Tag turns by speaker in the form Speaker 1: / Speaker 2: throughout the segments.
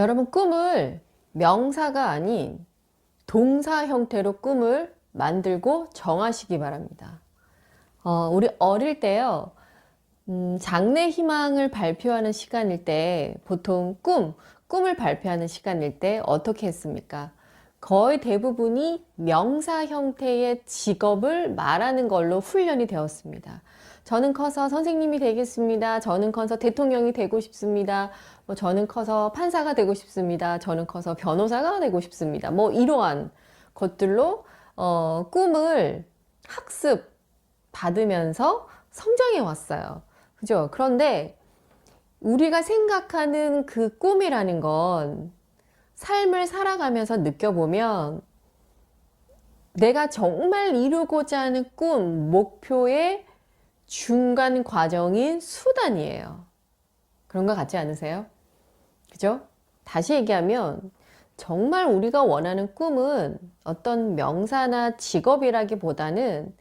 Speaker 1: 여러분 꿈을 명사가 아닌 동사 형태로 꿈을 만들고 정하시기 바랍니다. 어, 우리 어릴 때요, 음, 장래 희망을 발표하는 시간일 때 보통 꿈, 꿈을 발표하는 시간일 때 어떻게 했습니까? 거의 대부분이 명사 형태의 직업을 말하는 걸로 훈련이 되었습니다. 저는 커서 선생님이 되겠습니다. 저는 커서 대통령이 되고 싶습니다. 뭐 저는 커서 판사가 되고 싶습니다. 저는 커서 변호사가 되고 싶습니다. 뭐 이러한 것들로 어, 꿈을 학습 받으면서 성장해 왔어요. 그죠? 그런데 우리가 생각하는 그 꿈이라는 건 삶을 살아가면서 느껴보면 내가 정말 이루고자 하는 꿈, 목표의 중간 과정인 수단이에요. 그런 것 같지 않으세요? 그죠? 다시 얘기하면 정말 우리가 원하는 꿈은 어떤 명사나 직업이라기보다는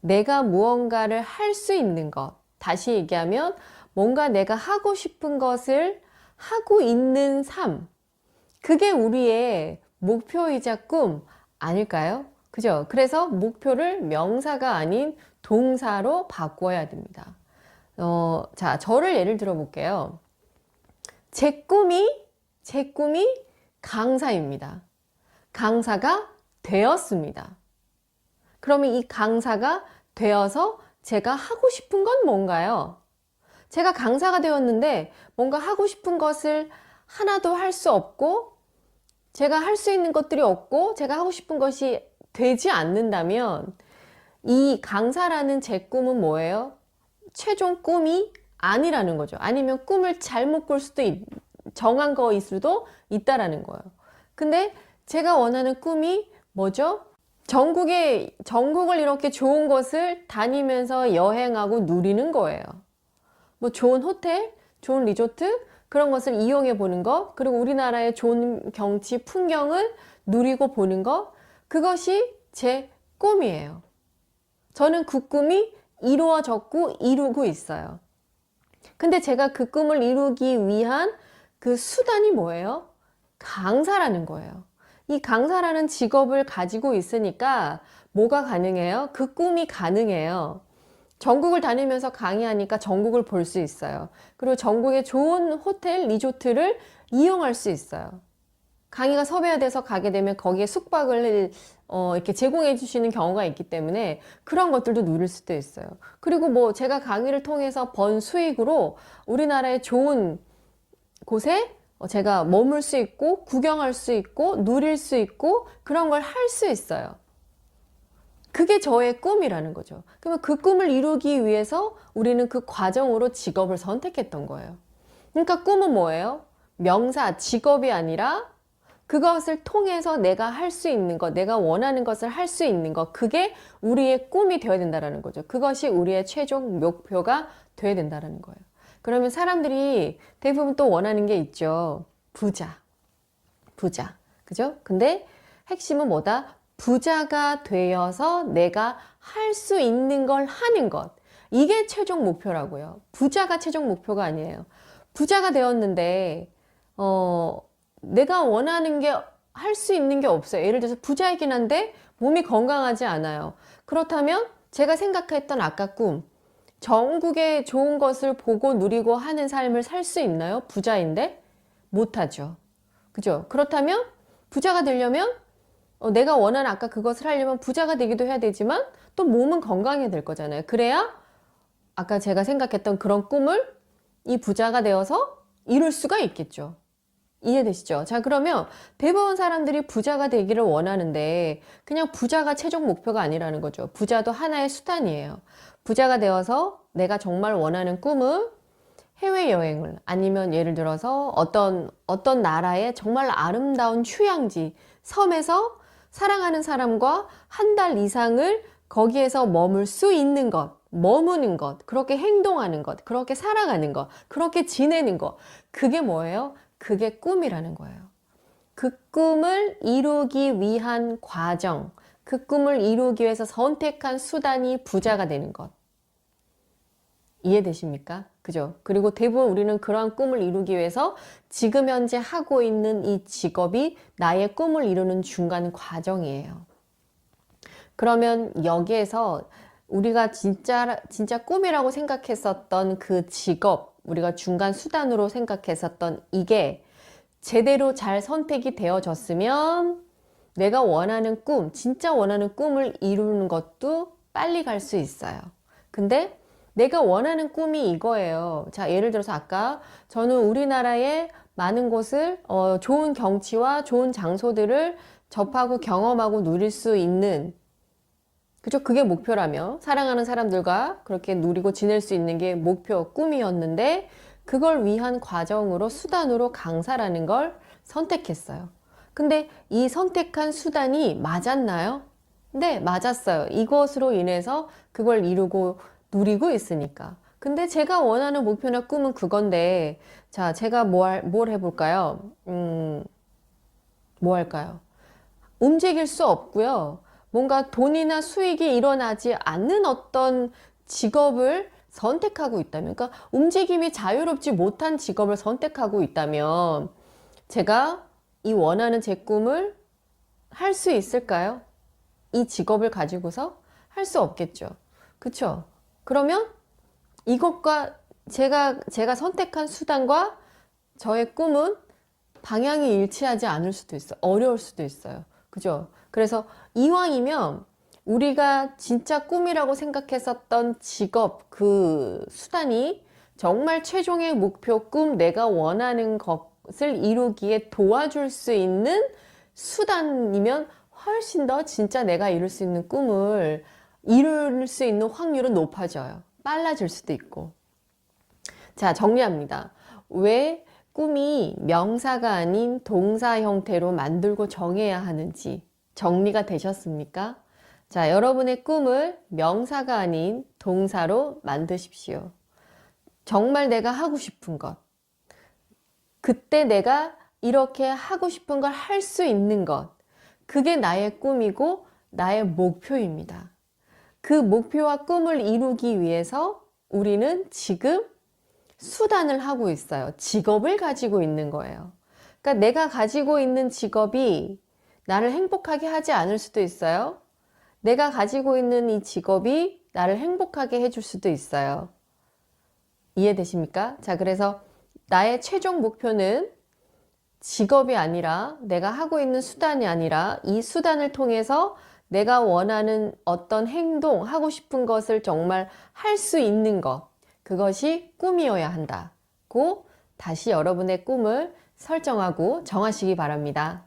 Speaker 1: 내가 무언가를 할 수 있는 것. 다시 얘기하면 뭔가 내가 하고 싶은 것을 하고 있는 삶. 그게 우리의 목표이자 꿈 아닐까요? 그죠? 그래서 목표를 명사가 아닌 동사로 바꿔야 됩니다. 어, 자, 저를 예를 들어 볼게요. 제 꿈이, 제 꿈이 강사입니다. 강사가 되었습니다. 그러면 이 강사가 되어서 제가 하고 싶은 건 뭔가요? 제가 강사가 되었는데 뭔가 하고 싶은 것을 하나도 할 수 없고 제가 할 수 있는 것들이 없고 제가 하고 싶은 것이 되지 않는다면 이 강사라는 제 꿈은 뭐예요? 최종 꿈이 아니라는 거죠. 아니면 꿈을 잘못 꿀 수도 있, 정한 거일 수도 있다라는 거예요. 근데 제가 원하는 꿈이 뭐죠? 전국에 전국을 이렇게 좋은 곳을 다니면서 여행하고 누리는 거예요. 뭐 좋은 호텔, 좋은 리조트 그런 것을 이용해 보는 것, 그리고 우리나라의 좋은 경치, 풍경을 누리고 보는 것, 그것이 제 꿈이에요. 저는 그 꿈이 이루어졌고 이루고 있어요. 근데 제가 그 꿈을 이루기 위한 그 수단이 뭐예요? 강사라는 거예요. 이 강사라는 직업을 가지고 있으니까 뭐가 가능해요? 그 꿈이 가능해요. 전국을 다니면서 강의하니까 전국을 볼 수 있어요. 그리고 전국의 좋은 호텔, 리조트를 이용할 수 있어요. 강의가 섭외돼서 가게 되면 거기에 숙박을 어, 이렇게 제공해 주시는 경우가 있기 때문에 그런 것들도 누릴 수도 있어요. 그리고 뭐 제가 강의를 통해서 번 수익으로 우리나라의 좋은 곳에 어, 제가 머물 수 있고 구경할 수 있고 누릴 수 있고 그런 걸 할 수 있어요. 그게 저의 꿈이라는 거죠. 그러면 그 꿈을 이루기 위해서 우리는 그 과정으로 직업을 선택했던 거예요. 그러니까 꿈은 뭐예요? 명사, 직업이 아니라 그것을 통해서 내가 할 수 있는 것, 내가 원하는 것을 할 수 있는 것, 그게 우리의 꿈이 되어야 된다는 거죠. 그것이 우리의 최종 목표가 되어야 된다는 거예요. 그러면 사람들이 대부분 또 원하는 게 있죠. 부자. 부자. 그죠? 근데 핵심은 뭐다? 부자가 되어서 내가 할 수 있는 걸 하는 것. 이게 최종 목표라고요. 부자가 최종 목표가 아니에요. 부자가 되었는데, 어, 내가 원하는 게 할 수 있는 게 없어요. 예를 들어서 부자이긴 한데 몸이 건강하지 않아요. 그렇다면 제가 생각했던 아까 꿈, 전국의 좋은 것을 보고 누리고 하는 삶을 살 수 있나요? 부자인데? 못하죠. 그죠? 그렇다면 부자가 되려면 어, 내가 원하는 아까 그것을 하려면 부자가 되기도 해야 되지만 또 몸은 건강해야 될 거잖아요. 그래야 아까 제가 생각했던 그런 꿈을 이 부자가 되어서 이룰 수가 있겠죠. 이해되시죠? 자, 그러면 대부분 사람들이 부자가 되기를 원하는데 그냥 부자가 최종 목표가 아니라는 거죠. 부자도 하나의 수단이에요. 부자가 되어서 내가 정말 원하는 꿈은 해외여행을 아니면 예를 들어서 어떤, 어떤 나라의 정말 아름다운 휴양지, 섬에서 사랑하는 사람과 한 달 이상을 거기에서 머물 수 있는 것, 머무는 것, 그렇게 행동하는 것, 그렇게 살아가는 것, 그렇게 지내는 것. 그게 뭐예요? 그게 꿈이라는 거예요. 그 꿈을 이루기 위한 과정, 그 꿈을 이루기 위해서 선택한 수단이 부자가 되는 것. 이해되십니까? 그죠? 그리고 대부분 우리는 그러한 꿈을 이루기 위해서 지금 현재 하고 있는 이 직업이 나의 꿈을 이루는 중간 과정이에요. 그러면 여기에서 우리가 진짜, 진짜 꿈이라고 생각했었던 그 직업, 우리가 중간 수단으로 생각했었던 이게 제대로 잘 선택이 되어졌으면 내가 원하는 꿈, 진짜 원하는 꿈을 이루는 것도 빨리 갈 수 있어요. 근데 내가 원하는 꿈이 이거예요. 자, 예를 들어서 아까 저는 우리나라의 많은 곳을 어, 좋은 경치와 좋은 장소들을 접하고 경험하고 누릴 수 있는 그죠? 그게 목표라며 사랑하는 사람들과 그렇게 누리고 지낼 수 있는 게 목표, 꿈이었는데 그걸 위한 과정으로 수단으로 강사라는 걸 선택했어요. 근데 이 선택한 수단이 맞았나요? 네, 맞았어요. 이것으로 인해서 그걸 이루고 누리고 있으니까. 근데 제가 원하는 목표나 꿈은 그건데, 자, 제가 뭐 할, 뭘 해볼까요? 음, 뭐 할까요? 움직일 수 없고요. 뭔가 돈이나 수익이 일어나지 않는 어떤 직업을 선택하고 있다면, 그러니까 움직임이 자유롭지 못한 직업을 선택하고 있다면, 제가 이 원하는 제 꿈을 할 수 있을까요? 이 직업을 가지고서 할 수 없겠죠. 그쵸? 그러면 이것과 제가, 제가 선택한 수단과 저의 꿈은 방향이 일치하지 않을 수도 있어요. 어려울 수도 있어요. 그죠? 그래서 이왕이면 우리가 진짜 꿈이라고 생각했었던 직업, 그 수단이 정말 최종의 목표, 꿈, 내가 원하는 것을 이루기에 도와줄 수 있는 수단이면 훨씬 더 진짜 내가 이룰 수 있는 꿈을 이룰 수 있는 확률은 높아져요. 빨라질 수도 있고. 자, 정리합니다. 왜 꿈이 명사가 아닌 동사 형태로 만들고 정해야 하는지 정리가 되셨습니까? 자, 여러분의 꿈을 명사가 아닌 동사로 만드십시오. 정말 내가 하고 싶은 것. 그때 내가 이렇게 하고 싶은 걸 할 수 있는 것. 그게 나의 꿈이고 나의 목표입니다. 그 목표와 꿈을 이루기 위해서 우리는 지금 수단을 하고 있어요. 직업을 가지고 있는 거예요. 그러니까 내가 가지고 있는 직업이 나를 행복하게 하지 않을 수도 있어요. 내가 가지고 있는 이 직업이 나를 행복하게 해줄 수도 있어요. 이해되십니까? 자, 그래서 나의 최종 목표는 직업이 아니라 내가 하고 있는 수단이 아니라 이 수단을 통해서 내가 원하는 어떤 행동, 하고 싶은 것을 정말 할 수 있는 것. 그것이 꿈이어야 한다고 다시 여러분의 꿈을 설정하고 정하시기 바랍니다.